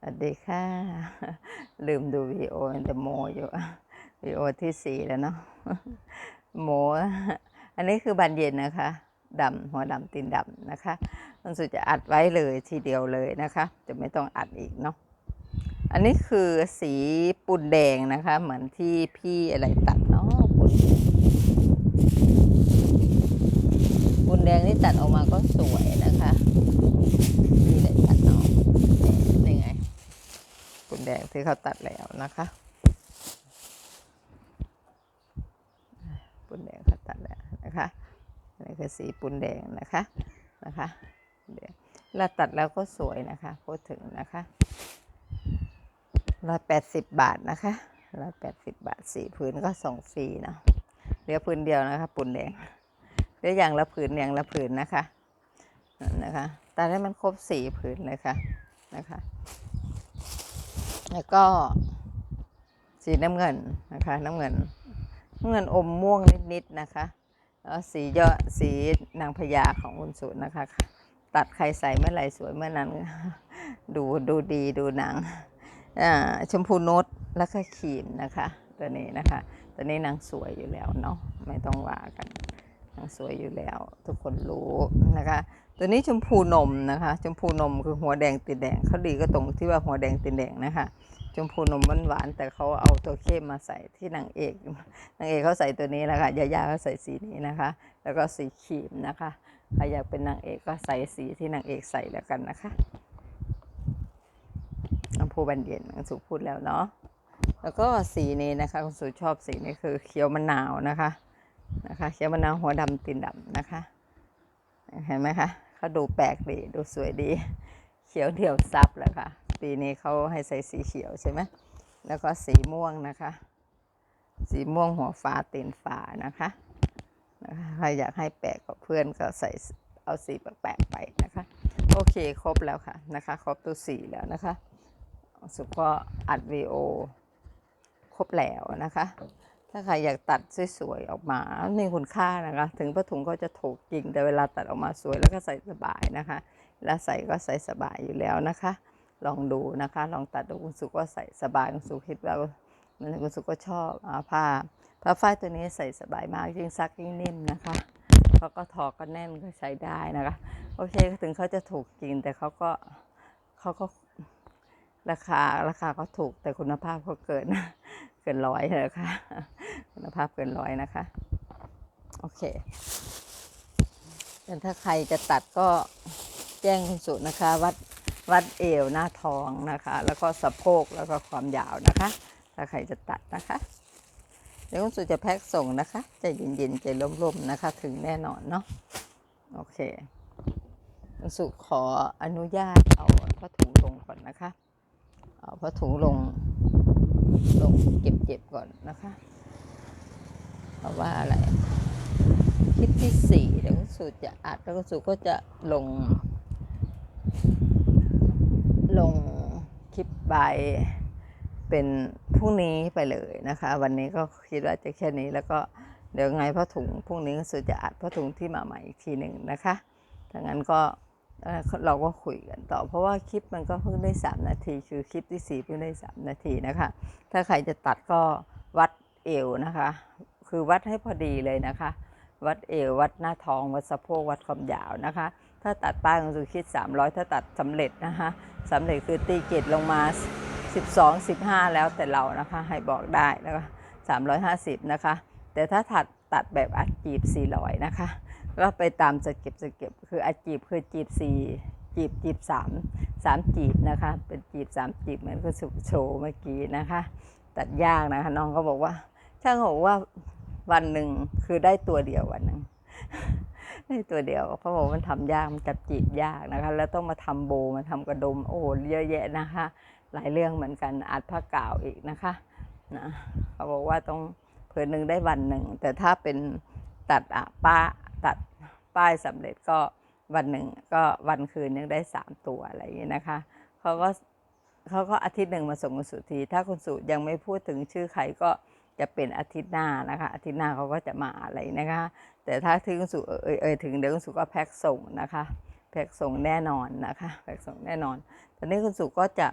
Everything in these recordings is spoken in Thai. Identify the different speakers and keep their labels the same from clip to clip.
Speaker 1: สวัสดีค่ะ ลืมดูวีโอแต่โมอยู่วีโอที่สี่แล้วเนาะโมอันนี้คือบานเย็นนะคะดำหัวดำตีนดำนะคะมันสุดจะอัดไว้เลยทีเดียวเลยนะคะ จะไม่ต้องอัดอีกเนาะอันนี้คือสีปูนแดงนะคะ เหมือนที่พี่อะไรตัดเนาะปูนปูนแดงนี่ตัดออกมาก็สวยนะคะพี่อะไรตัดเนาะนี่ไงปูนแดงที่เขาตัดแล้วนะคะปูนแดงเขาตัดแล้วนะคะนี่คือสีปูนแดงนะคะนะคะแดงแล้วตัดแล้วก็สวยนะคะพูดถึงนะคะร้อยแปดสิบบาทนะคะร้อยแปดสิบบาทสี่พื้นก็ส่งฟรีเนาะเหลือพื้นเดียวนะคะปูนแดงเหลืออย่างละผืนอย่างละผืนนะคะนั่นนะคะตัดให้มันครบสี่ผืนเลยค่ะนะคะ แล้วก็สีน้ำเงินนะคะ น้ำเงินน้ำเงินอมม่วงนิดๆนะคะแล้วสีเยอะสีนางพญาของคุณสุนะคะ ตัดใครใส่เมื่อไหร่สวยเมื่อนั้น ดูดูดีดูหนังอ่าชมพูนุชแล้วก็ครีมนะคะ ตัวนี้นะคะ ตัวนี้นางสวยอยู่แล้วเนาะไม่ต้องว่ากันนางสวยอยู่แล้ว ทุกคนรู้นะคะ ตัวนี้ชมพูนมนะคะ ชมพูนมคือหัวแดงติดแดงเขาดีก็ตรงที่ว่าหัวแดงติดแดงนะคะ ชมพูนมหวานแต่เขาเอาตัวเข้มมาใส่ที่นางเอกนางเอกเขาใส่ตัวนี้แหละค่ะยายาเขาใส่สีนี้นะคะ แล้วก็สีครีมนะคะใครอยากเป็นนางเอกก็ใส่สีที่นางเอกใส่แล้วกันนะคะน้ำพูบันเย็นคุณสุพูดแล้วเนาะแล้วก็สีนี้นะคะคุณสุชอบสีนี้คือเขียวมะนาวนะคะนะคะ เขียวมะนาวหัวดำตีนดำนะคะ เห็นไหมคะ เขาดูแปลกดีดูสวยดี เขียวเดี่ยวซับแล้วค่ะ ปีนี้เขาให้ใส่สีเขียวใช่ไหมแล้วก็สีม่วงนะคะ สีม่วงหัวฟ้าตีนฟ้านะคะใครอยากให้แปลกกับเพื่อนก็ใส่เอาสีแปลกๆไปนะคะ โอเคครบแล้วค่ะนะคะ ครบตัวสีแล้วนะคะสุกก็อัดวีโอครบแล้วนะคะ ถ้าใครอยากตัดสวยๆออกมา มีคุณค่านะคะ ถึงผ้าถุงก็จะถูกจริง แต่เวลาตัดออกมาสวยแล้วก็ใส่สบายนะคะ แล้วใส่ก็ใส่สบายอยู่แล้วนะคะ ลองดูนะคะ ลองตัดดูคุณสุก็ใส่สบายคุณสุคิดว่ามันคุณสุก็ชอบอาผ้าผ้าฝ้ายตัวนี้ใส่สบายมากยิ่งซักยิ่งนิ่มนะคะเขาก็ทอก็แน่นก็ใช้ได้นะคะ โอเคถึงเขาจะถูกจริงแต่เขาก็เขาก็ ราคาราคาก็ถูกแต่คุณภาพก็เกินเกินร้อยเลยค่ะ คุณภาพเกินร้อยนะคะ โอเคแต่ถ้าใครจะตัดก็แจ้งคุณสุนะคะ วัดวัดเอวหน้าท้องนะคะ แล้วก็สะโพกแล้วก็ความยาวนะคะ ถ้าใครจะตัดนะคะเดี๋ยวคุณสุจะแพ็คส่งนะคะใจเย็นๆใจร่มๆนะคะ ถึงแน่นอนเนาะโอเคคุณสุขออนุญาตเอาผ้าถุงลงก่อนนะคะ เอาผ้าถุงลงลงเก็บๆก่อนนะคะเพราะว่าอะไรคลิปที่สี่เดี๋ยวคุณสูจะอัดแล้วคุณสูก็จะลง ลงคลิปใบเป็นพรุ่งนี้ไปเลยนะคะ วันนี้ก็คิดว่าจะแค่นี้แล้วก็เดี๋ยวไงผ้าถุงพรุ่งนี้คุณสูจะอัดผ้าถุงที่มาใหม่อีกทีหนึ่งนะคะถ้างั้นก็ เราก็คุยกันต่อ เพราะว่าคลิปมันก็เพิ่งได้ 3 นาที คือคลิปที่ 4 เพิ่งได้ 3 นาทีนะคะ ถ้าใครจะตัดก็วัดเอวนะคะ คือวัดให้พอดีเลยนะคะ วัดเอววัดหน้าท้องวัดสะโพกวัดความยาวนะคะ ถ้าตัดป้ายของสุคิด 300 ถ้าตัดสำเร็จนะคะสำเร็จคือตีเกตลงมา 12 15 แล้วแต่เรานะคะ ให้บอกได้แล้วก็350 นะคะ แต่ถ้าถัดตัดแบบอัดจีบ400 นะคะ ก็ไปตามสเก็บสเก็บคืออาจีบคือจีบสี่จีบจีบสามสามจีบนะคะ เป็นจีบสามจีบเหมือนก็โชว์เมื่อกี้นะคะ ตัดยากนะคะน้องก็บอกว่า ช่างบอกว่าวันหนึ่งคือได้ตัวเดียววันหนึ่งได้ตัวเดียวเพราะบอกมันทำยากมันจับจีบยากนะคะ แล้วต้องมาทำโบมาทำกระดมโอ้โหเยอะแยะนะคะ หลายเรื่องเหมือนกันอัดผ้ากาวอีกนะคะนะเขาบอกว่าต้องเผื่อหนึ่งได้วันหนึ่งแต่ถ้าเป็นตัดอะป้า ตัดป้ายสำเร็จก็วันหนึ่งก็วันคืนยังได้สามตัวอะไรอย่างนี้นะคะเขาก็เขาก็อาทิตย์หนึ่งมาส่งคุณสุที ถ้าคุณสุยังไม่พูดถึงชื่อใครก็จะเป็นอาทิตย์หน้านะคะ อาทิตย์หน้าเขาก็จะมาอะไรนะคะ แต่ถ้าถึงคุณสุเอ่ยเอ่ยถึงเดี๋ยวคุณสุก็แพ็คส่งนะคะ แพ็คส่งแน่นอนนะคะแพ็คส่งแน่นอน ตอนนี้คุณสุก็จะ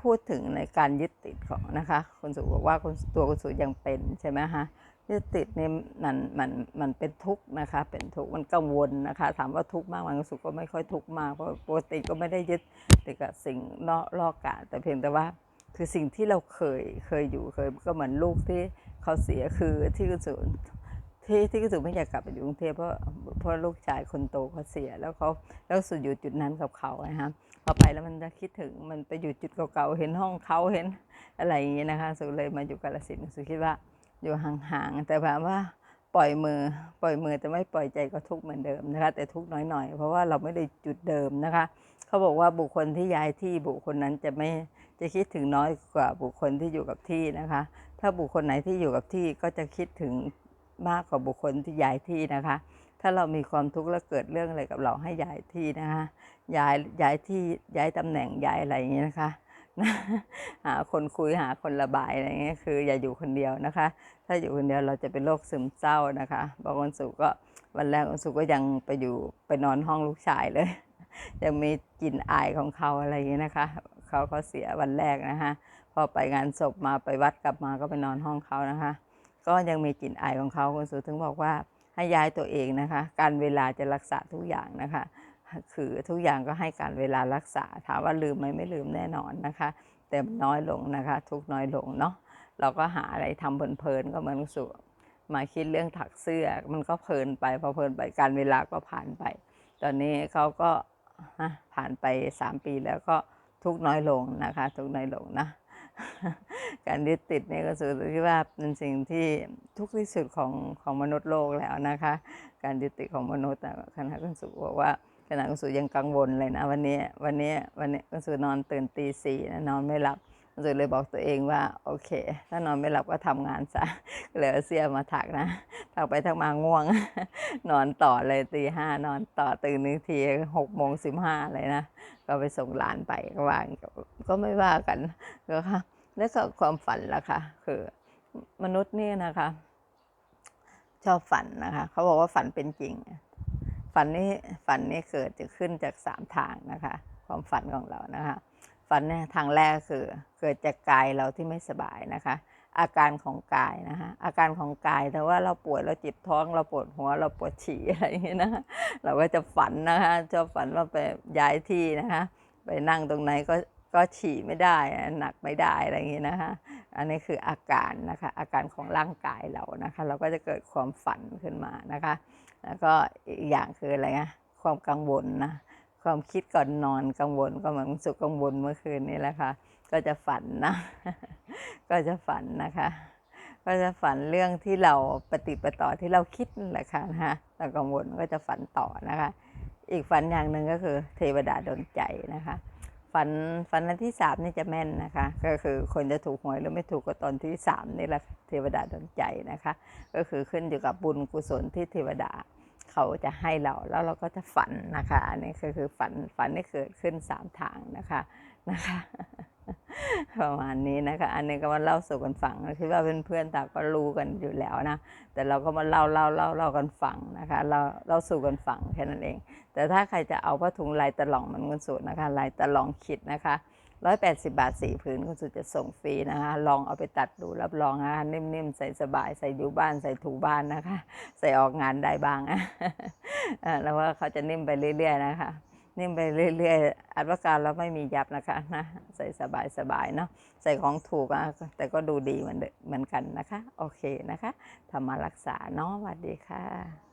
Speaker 1: พูดถึงในการยึดติดของนะคะ คุณสุบอกว่าคุณตัวคุณสุยังเป็นใช่ไหมคะ ยึดติดนี่มันมันมันเป็นทุกข์นะคะ เป็นทุกข์มันกังวลนะคะ ถามว่าทุกข์มากมันคุณสุก็ไม่ค่อยทุกข์มากเพราะปกติก็ไม่ได้ยึดติดกับสิ่งนอกลอกกาแต่เพียงแต่ว่าคือสิ่งที่เราเคยเคยอยู่เคยก็เหมือนลูกที่เขาเสียคือที่คุณสุที่ที่คุณสุไม่อยากกลับไปอยู่กรุงเทพเพราะเพราะลูกชายคนโตเขาเสีย แล้วเขาแล้วสุดอยู่จุดนั้นกับเขานะฮะพอไปแล้วมันจะคิดถึงมันไปอยู่จุดเก่าๆเห็นห้องเขาเห็นอะไรอย่างนี้ยนะคะสุเลยมาอยู่กาลสินสุคิดว่า อยู่ห่างๆแต่แบบว่าปล่อยมือ ปล่อยมือแต่ไม่ปล่อยใจก็ทุกข์เหมือนเดิมนะคะ แต่ทุกข์น้อยหน่อยเพราะว่าเราไม่ได้จุดเดิมนะคะ เขาบอกว่าบุคคลที่ย้ายที่บุคคลนั้นจะไม่จะคิดถึงน้อยกว่าบุคคลที่อยู่กับที่นะคะ ถ้าบุคคลไหนที่อยู่กับที่ก็จะคิดถึงมากกว่าบุคคลที่ย้ายที่นะคะ ถ้าเรามีความทุกข์แล้วเกิดเรื่องอะไรกับเราให้ย้ายที่นะคะ ย้ายย้ายที่ย้ายตำแหน่งย้ายอะไรอย่างเงี้นะคะ หาคนคุยหาคนระบายอะไรเงี้ยคืออย่าอยู่คนเดียวนะคะ ถ้าอยู่คนเดียวเราจะเป็นโรคซึมเศร้านะคะบางวันสุก็วันแรกวันสุก็ยังไปอยู่ไปนอนห้องลูกชายเลย ยังมีกลิ่นอายของเขาอะไรอย่างเงี้ยนะคะเขาเขาเสียวันแรกนะคะพอไปงานศพมาไปวัดกลับมาก็ไปนอนห้องเขานะคะ ก็ยังมีกลิ่นอายของเขาคุณสุถึงบอกว่าให้ย้ายตัวเองนะคะ การเวลาจะรักษาทุกอย่างนะคะ คือทุกอย่างก็ให้การเวลารักษา ถามว่าลืมไหมไม่ลืมแน่นอนนะคะ แต่มันน้อยลงนะคะ ทุกน้อยลงเนาะเราก็หาอะไรทำเพลินๆก็เหมือนสุมาคิดเรื่องถักเสื้อ มันก็เพลินไปพอเพลินไปการเวลาก็ผ่านไป ตอนนี้เขาก็ผ่านไปสามปีแล้วก็ทุกน้อยลงนะคะ ทุกน้อยลงนะ การยึดติดนี่ก็สุดที่ว่าเป็นสิ่งที่ทุกที่สุดของของมนุษย์โลกแล้วนะคะ การยึดติดของมนุษย์อะขณะคุณสุบอกว่า ขณะคุณสุยังกังวลเลยนะวันนี้วันนี้วันนี้คุณสุนอนตื่นตีสี่นอนไม่หลับคุณสุเลยบอกตัวเองว่าโอเค ถ้านอนไม่หลับก็ทำงานซะก็เลยเอเสียมาถักนะถักไปถักมาง่วง นอนต่อเลยตีห้านอนต่อตื่นนึงทีหกโมงสิบห้าเลยนะก็ไปส่งหลานไปก็วางก็ไม่ว่ากันก็ค่ะแล้วก็ความฝันล่ะค่ะคือมนุษย์เนี่ยนะคะ ชอบฝันนะคะ เขาบอกว่าฝันเป็นจริง ฝันนี้ฝันนี้เกิดจะขึ้นจากสามทางนะคะ ความฝันของเรานะคะฝันเนี่ยทางแรกคือเกิดจากกายเราที่ไม่สบายนะคะ อาการของกายนะคะอาการของกายแต่ว่าเราปวดเราจ็บท้องเราปวดหัวเราปวดฉี่อะไรอย่างเงี้ยนะคะเราก็จะฝันนะคะชอบฝันว่าไปย้ายที่นะคะไปนั่งตรงไหนก็ก็ฉี่ไม่ได้หนักไม่ได้อะไรอย่างเงี้ยนะคะอันนี้คืออาการนะคะอาการของร่างกายเรานะคะ เราก็จะเกิดความฝันขึ้นมานะคะ แล้วก็อีกอย่างคืออะไรนะความกังวลนะความคิดก่อนนอนกังวลก็เหมือนสุขกังวลเมื่อคืนนี้แหละค่ะ ก็จะฝันนะ ก็จะฝันนะคะ ก็จะฝันเรื่องที่เราปฏิปต่อที่เราคิดนั่นแหละค่ะนะคะเรากังวลก็จะฝันต่อนะคะ อีกฝันอย่างหนึ่งก็คือเทวดาดลใจนะคะ ฝันฝันอันที่สามนี่จะแม่นนะคะ ก็คือคนจะถูกหวยหรือไม่ถูกก็ตอนที่สามนี่แหละเทวดาดนใจนะคะ ก็คือขึ้นอยู่กับบุญกุศลที่เทวดาเขาจะให้เราแล้วเราก็จะฝันนะคะอันนี้คือคือฝันฝันที่เกิดขึ้นสามทางนะคะนะคะ ประมาณนี้นะคะ อันนี้ก็มาเล่าสู่กันฟังคิดว่าเพื่อนๆต่างก็รู้กันอยู่แล้วนะ แต่เราก็มาเล่าเล่าเล่าเล่ากันฟังนะคะ เราเราสู่กันฟังแค่นั้นเอง แต่ถ้าใครจะเอาผ้าถุงลายตะหลองมันคุณสูตรนะคะ ลายตะหลองขิดนะคะร้อยแปดสิบาทสี่ผืนคุณสูตรจะส่งฟรีนะคะ ลองเอาไปตัดดูรับรองนะคะนิ่มๆ ใส่สบายใส่อยู่บ้านใส่ถูบ้านนะคะ ใส่ออกงานได้บ้างอะเอ่อแล้วว่าเขาจะนิ่มไปเรื่อยๆนะคะ นิ่มไปเรื่อยๆ อัดว่าการเราไม่มียับนะคะนะใส่สบายๆเนาะใส่ของถูกอะแต่ก็ดูดีเหมือนเดิมเหมือนกันนะคะ โอเคนะคะทำมารักษาเนาะสวัสดีค่ะ